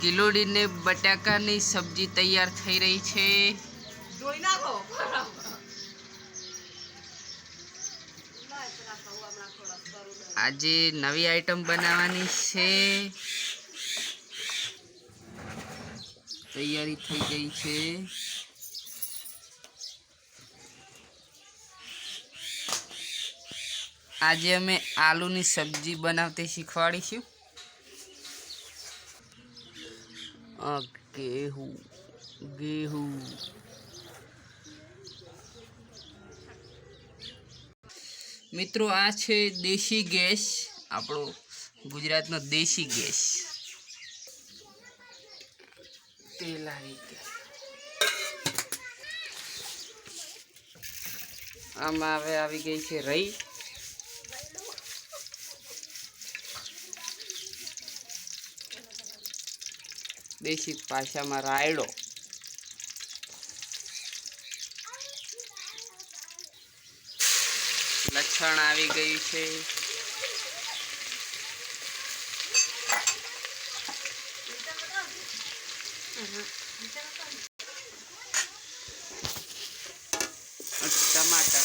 કિલોડી ને બટાકાની સબ્જી તૈયાર થઈ રહી છે. આજે નવી આઈટમ બનાવવાની છે. તૈયારી થઈ ગઈ છે. આજે અમે આલુની સબ્જી બનાવતી શીખવાડીશું. આ ગેહું ગેહું. મિત્રો, આ છે દેશી ગેસ, આપણો ગુજરાતનો દેશી ગેસ. તેલ આવી ગયા આમાં હવે આવી ગઈ છે રહી. દેશી ભાષામાં રાયડો. લક્ષણ આવી ગયું છે. ટમાટર.